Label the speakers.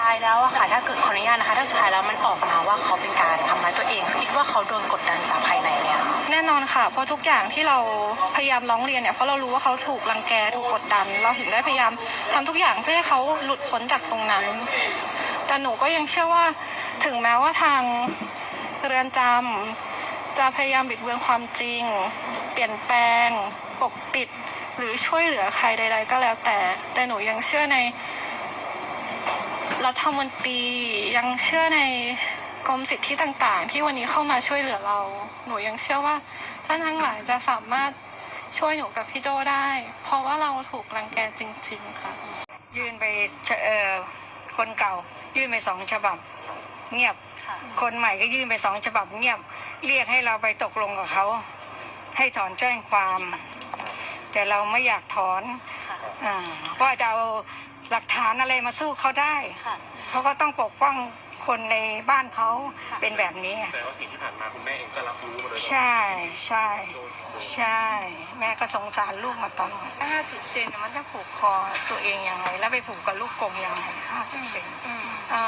Speaker 1: ท้ายแล้วอะค่ะถ้าเกิดขออนุญาตนะคะ ถ้าสุดท้ายแล้วมันออกมาว่าเขาเป็นการทำร้ายตัวเอง คิดว่าเขาโดนกดดันจากภายในเนี่ย
Speaker 2: แน่นอนค่ะเพราะทุกอย่างที่เราพยายามร้องเรียนเนี่ยเพราะเรารู้ว่าเขาถูกรังแกถูกกดดัน เราถึงได้พยายามทำทุกอย่างเพื่อให้เขาหลุดพ้นจากตรงนั้น แต่หนูก็ยังเชื่อว่าถึงแม้ว่าทางเรือนจำจะพยายามบิดเบือนความจริง เปลี่ยนแปลง ปกปิด หรือช่วยเหลือใครใด ๆ ก็แล้วแต่ แต่หนูยังเชื่อใน รัฐมนตรียังเชื่อในกรมสิทธิต่างๆ ที่วันนี้เข้ามาช่วยเหลือเรา หนูยังเชื่อว่าท่านทั้งหลายจะสามารถช่วยหนูกับพี่โจได้ เพราะว่าเราถูกรังแกจริง ๆ ค่ะ
Speaker 3: ยื่นไปเอ่อคนเก่า ยื่นไปสองฉบับ เงียบ คนใหม่ก็ยื่นไปสองฉบับ เงียบ เรียกให้เราไปตกลงกับเขา ให้ถอนแจ้งความ แต่เราไม่อยากถอน อ่าเพราะจะเอาหลักฐานอะไรมาสู้เขาได้เขาก็ต้องปกป้องคนในบ้านเขาเป็นแบบนี้ไง
Speaker 4: แสดงว่าสิ่งที่ผ่านมาคุณแม่เองก็รับรู้มาโดยตลอด
Speaker 3: ใช่ใช่ใช่ แม่ก็สงสารลูกมาตลอดห้าสิบเซนเนี่ยมันจะผูกคอตัวเองยังไง แล้วไปผูกกับลูกกลมยังไงห้าสิบเซนอ่า